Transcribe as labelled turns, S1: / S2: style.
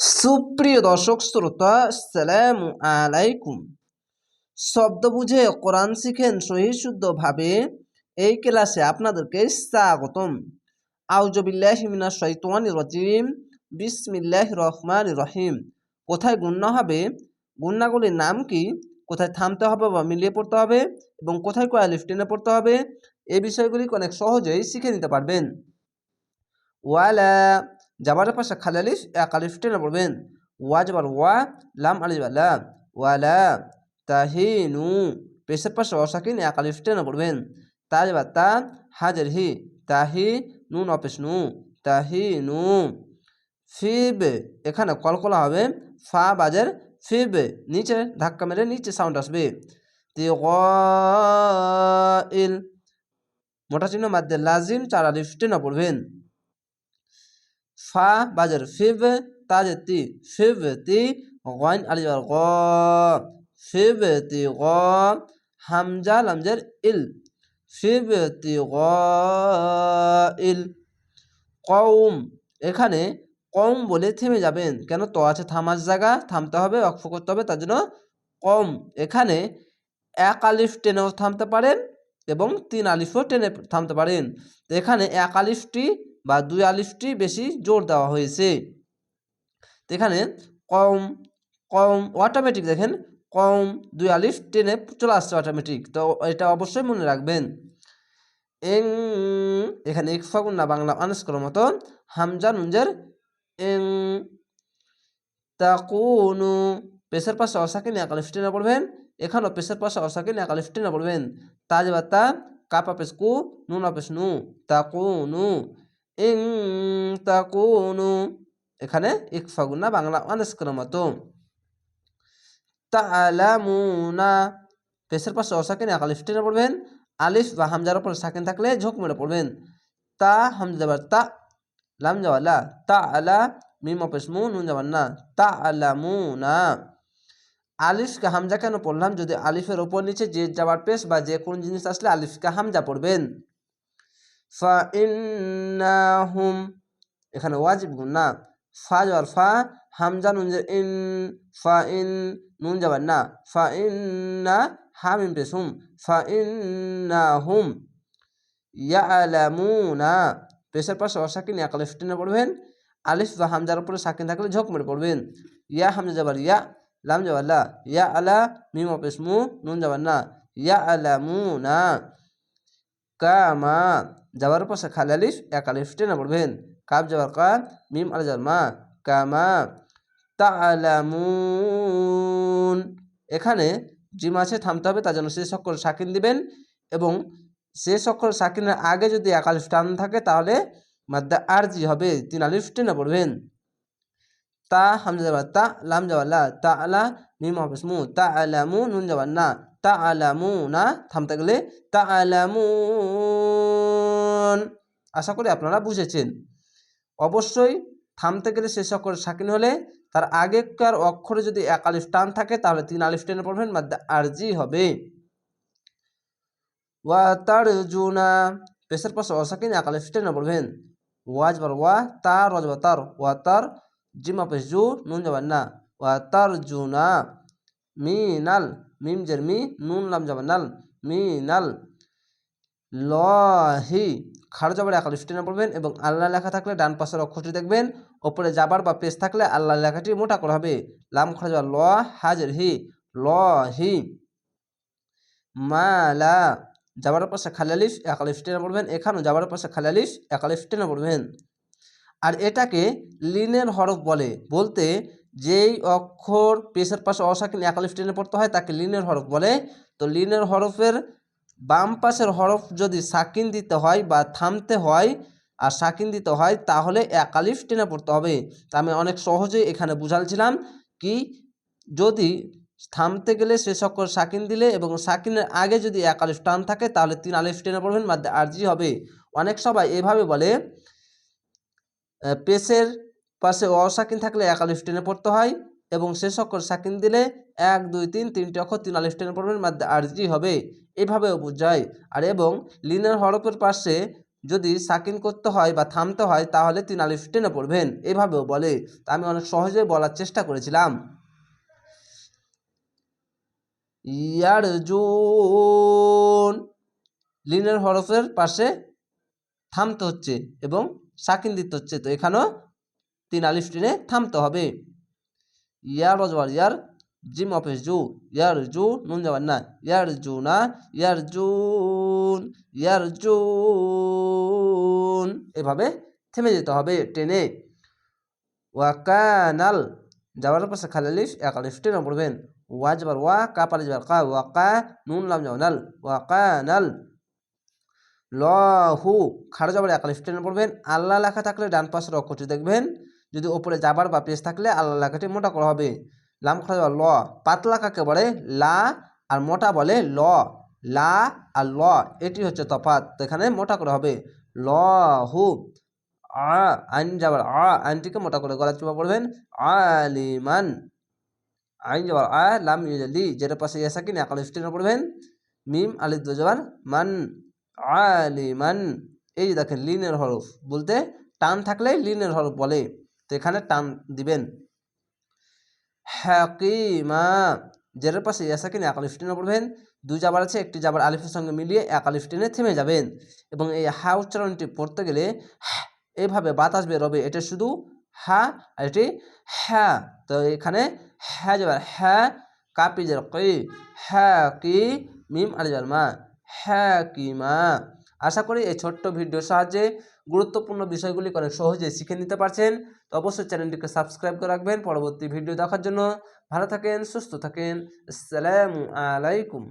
S1: সুপ্রিয় দর্শক শ্রোতা সালাম আলাইকুম। শব্দ বুঝে কোরআন শিখেন সহি শুদ্ধভাবে এই ক্লাসে আপনাদেরকে স্বাগতম। আউজবিল্লাহ মিনা শৈতান রজিম। বিসমিল্লাহ রহমান রহিম। কোথায় গুন্না হবে? গুন্নাগুলির নাম কি? কোথায় থামতে হবে বা মিলিয়ে পড়তে হবে? এবং কোথায় কোয়া লিফটেনে পড়তে হবে? এই বিষয়গুলি অনেক সহজেই শিখে নিতে পারবেন। ওয়ালা যাবারের পাশে খালি আলিফ এক আলিফ টেনে পড়বেন। ওয়া যাবার ওয়া, লাম, আলিফ লা ওয়ালা তাহিনু। পেশের পাশে অসাকিন এক আলিফ টেনে পড়বেন। তা যাবার তা, হাজার হি, তাহি নুন অপেশ নু, তাহি, নু। ফিব, এখানে কল কলকলা হবে, ফা বাজের ফিব, নিচে ধাক্কা মেরে নিচে সাউন্ড আসবে। ইল মোটা চিহ্ন মাধ্যমে লাজিম, চার আলিফ টেনে পড়বেন। ফা বাজার, ফিভ তাজে তি, ফিভ তি গয়ন আলিজার গ, ফিভ তি গ হামজা লামজের ইল, ফিভ তি গ ইল। কৌম এখানে কম বলে থেমে যাবেন, কেন তো আছে থামার জায়গা, থামতে হবে অক্ষ করতে হবে, তার জন্য কম এখানে এক আলিফ টেনেও থামতে পারেন এবং তিন আলিফও টেনে থামতে পারেন। এখানে এক আলিফটি বা দুই আলিফটি বেশি জোর দেওয়া হয়েছে। এখানে কম কম অটোমেটিক দেখেন, কম দুই আলিফ টেনে চলে আসছে অটোমেটিক তো এটা অবশ্যই মনে রাখবেন। এং, এখানে ইকফাগুন না, বাংলা করার মতন হামজা নুনজের এং। তা তাকুনু, পেশার পাশে অসাকে নিয়ে আলিফ টেনে পড়বেন, এখানেও পেশার পাশে অসাকে নিয়ে আলিফ টেনে পড়বেন। তাজ বা তা কাপা পেশ কু নুন পেশ নু তা তাকুনু। ইং তাকুনু। এখানে ইকফাগুনা বাংলা অনেস্কের মতো তালামুনা পেশের পাশে অসাকিন এক আলিফ টেনে পড়বেন। আলিফ বা হামজার উপর সাকিন থাকলে ঝোঁক মেরে পড়বেন। তা হামজা যাবার তা, লাম যাওয়ালা তা আলা মিম অপেশ মু, নুন যাবার না। তা আলামুনা আলিফকে হামজা কেন পড়লাম? যদি আলিফের ওপর নিচে যে যাবার পেশ বা যে কোন জিনিস আসলে আলিফকে হামজা পড়বেন। ফাইন্নাহুম, এখানে ওয়াজিব গুণ, না। ফা যাবার ফা, হামজা নুন ইন, ফা ইন, নুন যাবার না। ফা ইন্না হামিম পেসুম ফা ইন্নাহুম ইয়ালামুনা। পেশের পাশে অসাকিন এক আলিফ টেনে পড়বেন। আলিফ বা হামজার উপরে সাকিন থাকলে ঝোঁক মেরে পড়বেন। ইয়া হামজা যাবার ইয়া, লাম যাবার লা। ইয়া আলা, মিম পেসমু নুন যাবার না। ইয়া আলামুনা কামা যাবার পাশে খালি আলিফ এক আলিফ টেনে পড়বেন কাব যাবার কা মিম আল যাবার মা কামা তালামুন এখানে জিম আছে থামতে হবে তার জন্য শেষ সকল সাকিন দিবেন এবং সে সকল সাকিনের আগে যদি এক আলিফ টান থাকে তাহলে মাদ্দা আর জি হবে তিন আলিফ টেনে পড়বেন তা হামজা যাবার তা লাম যাবার তা আলা মিম হবে স্মু তা আলামু নুন যাবার না তা আলামু না থামতে গেলে তা আলামুন আশা করি আপনারা বুঝেছেন। অবশ্যই থামতে গেলে শেষ অক্ষর সাকিন হলে তার আগেকার অক্ষরে যদি এক আলিফ টান থাকে তাহলে তিন আলিফ টেনে পড়বেন, মাদ্দা আরজি হবে। ওয়া তার জুনা পেশের পাশে অসাকিন এক আলিফ টেনে পড়বেন। ওয়াজ বার ওয়া তার রজ তার, ওয়া তার, জিমা পেশ জু, নুন যাবার না। ওয়া তার জুনা মিনাল মিম জের মি, নুন লাম যাবার নাল মিনাল লহি। খাড় যাবার একাল টেনে পড়বেন এবং আল্লাহ লেখা থাকলে ডান পাশের অক্ষরটি দেখবেন, ওপরে যাবার বা পেজ থাকলে আল্লাহ লেখাটি মোটা করা হবে। লাম খাড়া যাবার ল, হাজের হি ল হি মালা, যাবার পাশে খালালিফ একালিফ টেনে পড়বেন। এখানেও যাবার পাশে খালালিফ একালিফ টেনে পড়বেন। আর এটাকে লিনের হরফ বলে। বলতে যেই অক্ষর পেশের পাশে অসাকিন একালিফ টেনে পড়তে হয়, তাকে লিনের হরফ বলে। তো লিনের হরফের বাম পাশের হরফ যদি সাকিন দিতে হয় বা থামতে হয় আর সাকিন দিতে হয়, তাহলে একালিফ টেনে পড়তে হবে। তা আমি অনেক সহজেই এখানে বুঝালছিলাম কি, যদি থামতে গেলে শেষ অক্ষর সাকিন দিলে এবং সাকিনের আগে যদি এক আলিফ টান থাকে, তাহলে তিন আলিফ টেনে পড়বেন মাধ্যে আরজি হবে। অনেক সবাই এভাবে বলে পেশের পাশে অসাকিন থাকলে এক আলিফ টেনে পড়তে হয়। এবং শেষ অক্ষর সাকিন দিলে এক, দুই, তিন, তিনটি অক্ষর তিন আলিফ টেনে পড়বেন মাধ্যে আরজি হবে। এভাবেও বোঝায় আর এবং লিনের হরফের পাশে যদি সাকিন করতে হয় বা থামতে হয়, তাহলে তিন আলিফ টেনে পড়বেন। এভাবেও বলে। তা আমি অনেক সহজে বলার চেষ্টা করেছিলাম। ইয়ারজুন লিনের হরফের পাশে থামতে হচ্ছে এবং সাকিন দিতে হচ্ছে। তো এখানেও তিন আলিফ টেনে থামতে হবে। ইয়ার ইয়ার জিম অফিস জু ইয়ার জু নুন যাবার না ইয়ার জু না ইয়ার জুন ইয়ার জুন এভাবে থেমে যেতে হবে টেনে ওয়াকানাল যাওয়ার পাশে খালি আলিফ এক আলিফ টেনে পড়বেন ওয়া যাবার ওয়া কা পালে যাবার কা ওয়াকা নুন লাম যাবার নাল ওয়াকানাল লহু খাড়ো যাবার এক আলিফ টেনে পড়বেন আল্লাহ লেখা থাকলে ডান পাশের অক্ষরটি দেখবেন যদি ওপরে যাবার বা পেজ থাকলে আল্লাহ লেখাটি মোটা করা হবে। লাম খাড়া ল, পাতলা কাকে বলে? লা আর মোটা বলে ল। লা আর ল, এটি হচ্ছে তফাৎ। তো এখানে মোটা করে হবে। ল হু, আ, আইন যাবার আ, আইনটিকে মোটা করে গলা চুপা পড়বেন। আলিমান আইন যাবার আ, লাম ইউজালি যেটা পাশে ইয়াসা কিনে একাল স্টেনে পড়বেন। মিম আলিদ যাবার মান আলিমান এই যে দেখেন, লিনের হরফ বলতে টান থাকলে লিনের হরফ বলে। তো এখানে টান দিবেন। হাকিমা, জেরের পাশে ইয়াসা কিনে এক আলিফ টেনে পড়বেন। দুই জাবার আছে, একটি জাবার আলিফের সঙ্গে মিলিয়ে এক আলিফ টেনে থেমে যাবেন। এবং এই হা উচ্চারণটি পড়তে গেলে এইভাবে বাতাস বেরোবে এটা শুধু হা আর এটি হ্যাঁ তো এখানে হ্যাঁ যাবার হ্যাঁ কাপি যার কি হ্যাঁ কি, মিম আর যার মা হ্যাঁ কি মা। আশা করি এই ছোট্ট ভিডিওর সাহায্যে গুরুত্বপূর্ণ বিষয়গুলি অনেক সহজে শিখে নিতে পারছেন। তো অবশ্যই চ্যানেলটিকে সাবস্ক্রাইব করে রাখবেন। পরবর্তী ভিডিও দেখার জন্য ভালো থাকেন, সুস্থ থাকেন। আসসালামু আলাইকুম।